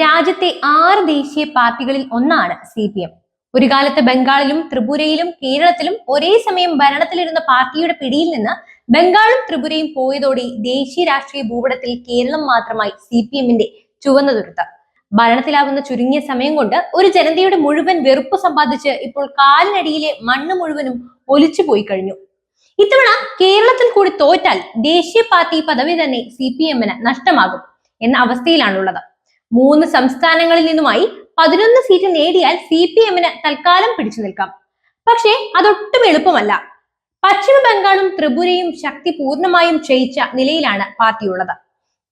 രാജ്യത്തെ ആറ് ദേശീയ പാർട്ടികളിൽ ഒന്നാണ് സി പി എം. ഒരു കാലത്ത് ബംഗാളിലും ത്രിപുരയിലും കേരളത്തിലും ഒരേ സമയം ഭരണത്തിലിരുന്ന പാർട്ടിയുടെ പിടിയിൽ നിന്ന് ബംഗാളും ത്രിപുരയും പോയതോടെ ദേശീയ രാഷ്ട്രീയ ഭൂപടത്തിൽ കേരളം മാത്രമായി സി പി എമ്മിന്റെ ചുവന്ന തുരുത്ത്. ഭരണത്തിലാകുന്ന ചുരുങ്ങിയ സമയം കൊണ്ട് ഒരു ജനതയുടെ മുഴുവൻ വെറുപ്പ് സമ്പാദിച്ച് ഇപ്പോൾ കാലിനടിയിലെ മണ്ണ് മുഴുവനും ഒലിച്ചു പോയി കഴിഞ്ഞു. ഇത്തവണ കേരളത്തിൽ കൂടി തോറ്റാൽ ദേശീയ പാർട്ടി പദവി തന്നെ സി പി എമ്മിന് നഷ്ടമാകും എന്ന അവസ്ഥയിലാണുള്ളത്. മൂന്ന് സംസ്ഥാനങ്ങളിൽ നിന്നുമായി പതിനൊന്ന് സീറ്റ് നേടിയാൽ സി പി എമ്മിന് തൽക്കാലം പിടിച്ചു നിൽക്കാം. പക്ഷേ അതൊട്ടും എളുപ്പമല്ല. പശ്ചിമ ബംഗാളും ത്രിപുരയും ശക്തി പൂർണമായും ക്ഷയിച്ച നിലയിലാണ് പാർട്ടിയുള്ളത്.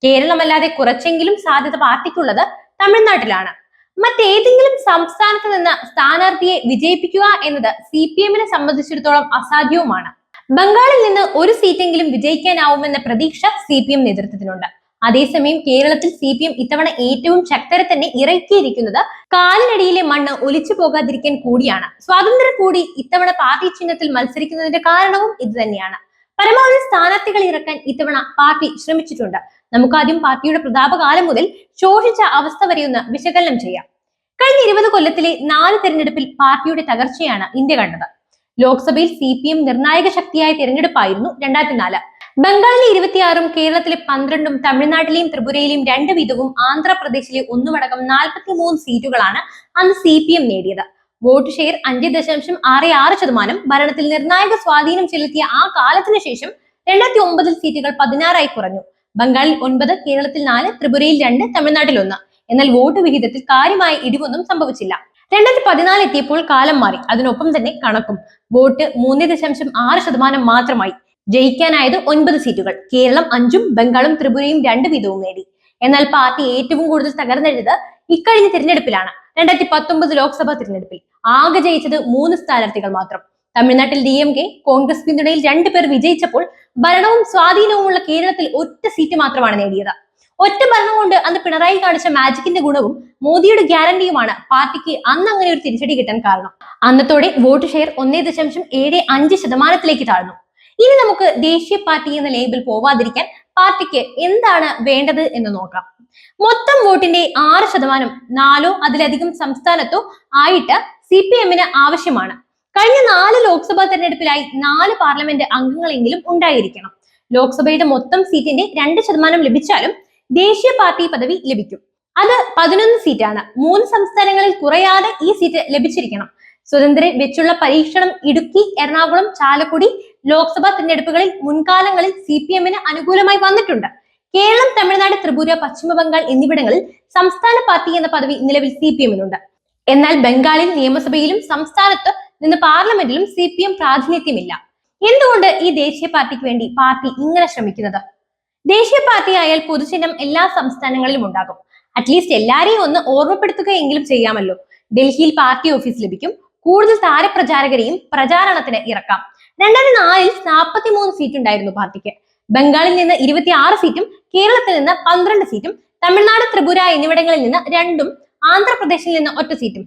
കേരളമല്ലാതെ കുറച്ചെങ്കിലും സാധ്യത പാർട്ടിക്കുള്ളത് തമിഴ്നാട്ടിലാണ്. മറ്റേതെങ്കിലും സംസ്ഥാനത്ത് നിന്ന് സ്ഥാനാർത്ഥിയെ വിജയിപ്പിക്കുക എന്നത് സി പി എമ്മിനെ സംബന്ധിച്ചിടത്തോളം അസാധ്യവുമാണ്. ബംഗാളിൽ നിന്ന് ഒരു സീറ്റെങ്കിലും വിജയിക്കാനാവുമെന്ന പ്രതീക്ഷ സി പി എം നേതൃത്വത്തിനുണ്ട്. അതേസമയം കേരളത്തിൽ സി പി എം ഇത്തവണ ഏറ്റവും ശക്തരെ തന്നെ ഇറക്കിയിരിക്കുന്നത് കാലിനടിയിലെ മണ്ണ് ഒലിച്ചു പോകാതിരിക്കാൻ കൂടിയാണ്. സ്വാതന്ത്ര്യം കൂടി ഇത്തവണ പാർട്ടി ചിഹ്നത്തിൽ മത്സരിക്കുന്നതിന്റെ കാരണവും ഇത് തന്നെയാണ്. പരമാവധി സ്ഥാനാർത്ഥികൾ ഇറക്കാൻ ഇത്തവണ പാർട്ടി ശ്രമിച്ചിട്ടുണ്ട്. നമുക്ക് ആദ്യം പാർട്ടിയുടെ പ്രതാപകാലം മുതൽ ശോഷിച്ച അവസ്ഥ വരെ ഒന്ന് വിശകലനം ചെയ്യാം. കഴിഞ്ഞ ഇരുപത് കൊല്ലത്തിലെ നാല് തെരഞ്ഞെടുപ്പിൽ പാർട്ടിയുടെ തകർച്ചയാണ് ഇന്ത്യ കണ്ടത്. ലോക്സഭയിൽ സി പി എം നിർണായക ശക്തിയായ തെരഞ്ഞെടുപ്പായിരുന്നു രണ്ടായിരത്തി നാല് ബംഗാളിലെ ഇരുപത്തിയാറും കേരളത്തിലെ പന്ത്രണ്ടും തമിഴ്നാട്ടിലെയും ത്രിപുരയിലെയും രണ്ട് വീതവും ആന്ധ്രാപ്രദേശിലെ ഒന്നുമടക്കം നാൽപ്പത്തി മൂന്ന് സീറ്റുകളാണ് അന്ന് സി പി എം നേടിയത്. വോട്ട് ഷെയർ അഞ്ച് ദശാംശം ആറ് ആറ് ശതമാനം ഭരണത്തിൽ നിർണായക സ്വാധീനം ചെലുത്തിയ ആ കാലത്തിന് ശേഷം രണ്ടായിരത്തി ഒമ്പതിൽ സീറ്റുകൾ പതിനാറായി കുറഞ്ഞു. ബംഗാളിൽ ഒൻപത് കേരളത്തിൽ നാല് ത്രിപുരയിൽ രണ്ട് തമിഴ്നാട്ടിൽ ഒന്ന്. എന്നാൽ വോട്ട് വിഹിതത്തിൽ കാര്യമായ ഇടിവൊന്നും സംഭവിച്ചില്ല. രണ്ടായിരത്തി പതിനാല് എത്തിയപ്പോൾ കാലം മാറി അതിനൊപ്പം തന്നെ കണക്കും. വോട്ട് മൂന്ന് ദശാംശം ആറ് ശതമാനം മാത്രമായി. ജയിക്കാനായത് ഒൻപത് സീറ്റുകൾ. കേരളം അഞ്ചും ബംഗാളും ത്രിപുരയും രണ്ട് വീതവും നേടി. എന്നാൽ പാർട്ടി ഏറ്റവും കൂടുതൽ തകർന്നെഴുത് ഇക്കഴിഞ്ഞ തിരഞ്ഞെടുപ്പിലാണ്. രണ്ടായിരത്തി പത്തൊമ്പത് ലോക്സഭാ തിരഞ്ഞെടുപ്പിൽ. ആകെ ജയിച്ചത് മൂന്ന് സ്ഥാനാർത്ഥികൾ മാത്രം. തമിഴ്നാട്ടിൽ ഡി എം കെ കോൺഗ്രസ് പിന്തുണയിൽ രണ്ടുപേർ വിജയിച്ചപ്പോൾ ഭരണവും സ്വാധീനവുമുള്ള കേരളത്തിൽ ഒറ്റ സീറ്റ് മാത്രമാണ് നേടിയത്. ഒറ്റ ഭരണം കൊണ്ട് അന്ന് പിണറായി കാണിച്ച മാജിക്കിന്റെ ഗുണവും മോദിയുടെ ഗ്യാരണ്ടിയുമാണ് പാർട്ടിക്ക് അന്ന് അങ്ങനെ ഒരു തിരിച്ചടി കിട്ടാൻ കാരണം. അന്നത്തോടെ വോട്ട് ഷെയർ ഒന്നേ ദശാംശം ഏഴ് അഞ്ച് ശതമാനത്തിലേക്ക് താഴ്ന്നു. ഇനി നമുക്ക് ദേശീയ പാർട്ടി എന്ന ലേബിൾ പോവാതിരിക്കാൻ പാർട്ടിക്ക് എന്താണ് വേണ്ടത് എന്ന് നോക്കാം. മൊത്തം വോട്ടിന്റെ ആറ് ശതമാനം നാലോ അതിലധികം സംസ്ഥാനത്തോ ആയിട്ട് സി പി എമ്മിന് ആവശ്യമാണ്. കഴിഞ്ഞ നാല് ലോക്സഭാ തെരഞ്ഞെടുപ്പിലായി നാല് പാർലമെന്റ് അംഗങ്ങളെങ്കിലും ഉണ്ടായിരിക്കണം. ലോക്സഭയുടെ മൊത്തം സീറ്റിന്റെ രണ്ട് ശതമാനം ലഭിച്ചാലും ദേശീയ പാർട്ടി പദവി ലഭിക്കും. അത് പതിനൊന്ന് സീറ്റാണ്. മൂന്ന് സംസ്ഥാനങ്ങളിൽ കുറയാതെ ഈ സീറ്റ് ലഭിച്ചിരിക്കണം. സ്വതന്ത്രരെ വെച്ചുള്ള പരീക്ഷണം ഇടുക്കി എറണാകുളം ചാലക്കുടി ലോക്സഭാ തിരഞ്ഞെടുപ്പുകളിൽ മുൻകാലങ്ങളിൽ സി പി എമ്മിന് അനുകൂലമായി വന്നിട്ടുണ്ട്. കേരളം തമിഴ്നാട് ത്രിപുര പശ്ചിമ ബംഗാൾ എന്നിവിടങ്ങളിൽ സംസ്ഥാന പാർട്ടി എന്ന പദവി നിലവിൽ സി പി എമ്മിനുണ്ട് എന്നാൽ ബംഗാളിൽ നിയമസഭയിലും സംസ്ഥാനത്ത് നിന്ന് പാർലമെന്റിലും സി പി എം പ്രാതിനിധ്യമില്ല. എന്തുകൊണ്ട് ഈ ദേശീയ പാർട്ടിക്ക് വേണ്ടി പാർട്ടി ഇങ്ങനെ ശ്രമിക്കുന്നത്? ദേശീയ പാർട്ടി ആയാൽ പൊതുചിഹ്നം എല്ലാ സംസ്ഥാനങ്ങളിലും ഉണ്ടാകും. അറ്റ്ലീസ്റ്റ് എല്ലാരെയും ഒന്ന് ഓർമ്മപ്പെടുത്തുകയെങ്കിലും ചെയ്യാമല്ലോ. ഡൽഹിയിൽ പാർട്ടി ഓഫീസ് ലഭിക്കും കൂടുതൽ താരപ്രചാരകരെയും പ്രചാരണത്തിന് ഇറക്കാം. രണ്ടായിരത്തി നാലിൽ നാൽപ്പത്തി മൂന്ന് സീറ്റ് ഉണ്ടായിരുന്നു പാർട്ടിക്ക് ബംഗാളിൽ നിന്ന് ഇരുപത്തി ആറ് സീറ്റും കേരളത്തിൽ നിന്ന് പന്ത്രണ്ട് സീറ്റും തമിഴ്നാട് ത്രിപുര എന്നിവിടങ്ങളിൽ നിന്ന് രണ്ടും ആന്ധ്രാപ്രദേശിൽ നിന്ന് ഒറ്റ സീറ്റും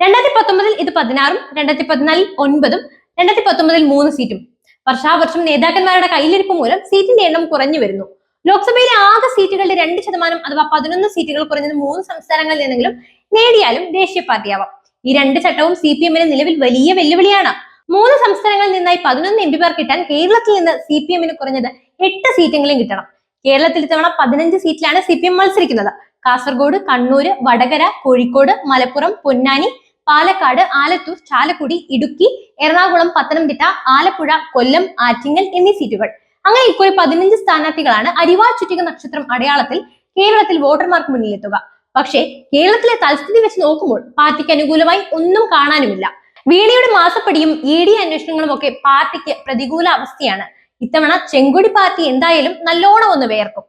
രണ്ടായിരത്തി പത്തൊമ്പതിൽ ഇത് പതിനാറും രണ്ടായിരത്തി പതിനാലിൽ ഒൻപതും രണ്ടായിരത്തി പത്തൊമ്പതിൽ മൂന്ന് സീറ്റും വർഷാവർഷം നേതാക്കന്മാരുടെ കയ്യിലിരിപ്പ് മൂലം സീറ്റിന്റെ എണ്ണം കുറഞ്ഞു വരുന്നു. ലോക്സഭയിലെ ആകെ സീറ്റുകളുടെ രണ്ട് ശതമാനം അഥവാ പതിനൊന്ന് സീറ്റുകൾ കുറഞ്ഞത് മൂന്ന് സംസ്ഥാനങ്ങളിൽ നിന്നെങ്കിലും നേടിയാലും ദേശീയ പാർട്ടിയാവാം. ഈ രണ്ട് ചട്ടവും സി പി എമ്മിന് നിലവിൽ വലിയ വെല്ലുവിളിയാണ്. മൂന്ന് സംസ്ഥാനങ്ങളിൽ നിന്നായി പതിനൊന്ന് എം പിമാർ കിട്ടാൻ കേരളത്തിൽ നിന്ന് സി പി എമ്മിന് കുറഞ്ഞത് എട്ട് സീറ്റെങ്കിലും കിട്ടണം. കേരളത്തിൽ ഇത്തവണ പതിനഞ്ച് സീറ്റിലാണ് സി പി എം മത്സരിക്കുന്നത്. കാസർഗോഡ് കണ്ണൂര് വടകര കോഴിക്കോട് മലപ്പുറം പൊന്നാനി പാലക്കാട് ആലത്തൂർ ചാലക്കുടി ഇടുക്കി എറണാകുളം പത്തനംതിട്ട ആലപ്പുഴ കൊല്ലം ആറ്റിങ്ങൽ എന്നീ സീറ്റുകൾ. അങ്ങനെ ഇക്കുറി പതിനഞ്ച് സ്ഥാനാർത്ഥികളാണ് അരിവാൾ ചുറ്റിക നക്ഷത്രം അടയാളത്തിൽ കേരളത്തിൽ വോട്ടർമാർക്ക് മുന്നിലെത്തുക. പക്ഷേ കേരളത്തിലെ തൽസ്ഥിതി വെച്ച് നോക്കുമ്പോൾ പാർട്ടിക്ക് അനുകൂലമായി ഒന്നും കാണാനുമില്ല. വീണയുടെ മാസപ്പടിയും ഇ ഡി അന്വേഷണങ്ങളും ഒക്കെ പാർട്ടിക്ക് പ്രതികൂല അവസ്ഥയാണ് ഇത്തവണ ചെങ്കൊടി പാർട്ടി എന്തായാലും നല്ലോണം ഒന്ന് വേർക്കും.